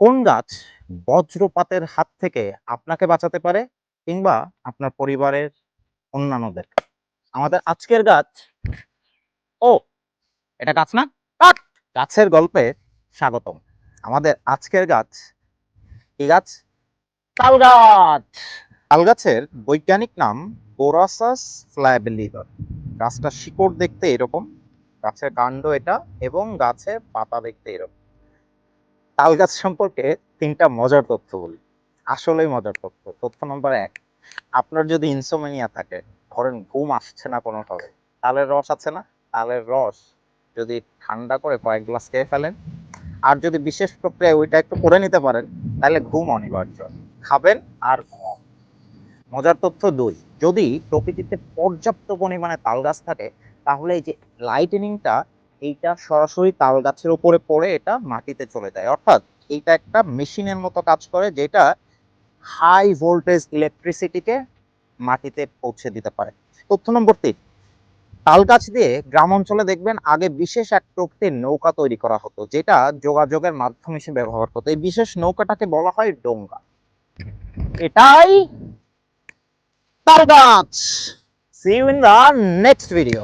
কোন গাছ বজ্রপাতের হাত থেকে আপনাকে বাঁচাতে পারে কিংবা আপনার পরিবারের অন্যান্যদের আমাদের আজকের গাছ ও এটা গাছ না! গাছের গল্পে স্বাগতম। আমাদের আজকের গাছ কি গাছ? তাল গাছ তাল গাছের বৈজ্ঞানিক নাম বোরাসাস ফ্ল্যাবিলিভার। গাছটা শিকড় দেখতে এরকম গাছের কাণ্ড এটা এবং গাছের পাতা দেখতে এরকম। তাল গাছ সম্পর্কে তিনটা মজার তথ্য বলি। আসলেই মজার তথ্য তথ্য নম্বর এক, আপনার যদি ইনসোমেনিয়া থাকে, ধরেন ঘুম আসছে না কোনোভাবে, তালের রস আছে না? তালের রস যদি ঠান্ডা করে কয়েক গ্লাস খেয়ে ফেলেন, আর যদি বিশেষ প্রক্রিয়ায় ওইটা একটু করে নিতে পারেন, তাহলে ঘুম অনিবার্য। খাবেন আর মজার তথ্য দুই, যদি প্রকৃতিতে পর্যাপ্ত পরিমাণে তাল গাছ থাকে, তাহলে এই যে লাইটেনিংটা এইটা সরাসরি তাল গাছের উপরে পড়ে এটা মাটিতে চলে যায়। অর্থাৎ এইটা একটা মেশিনের মতো কাজ করে যেটা হাই ভোল্টেজ ইলেকট্রিসিটিকে মাটিতে পৌঁছে দিতে পারে। তথ্য নম্বর তিন, তাল গাছ দিয়ে গ্রাম অঞ্চলে দেখবেন আগে বিশেষ এক প্রকৃতির নৌকা তৈরি করা হতো, যেটা যোগাযোগের মাধ্যম হিসেবে ব্যবহার হতো এই বিশেষ নৌকাটাকে বলা হয় ডোঙ্গা। এটাই তাল গাছ। See you in the next video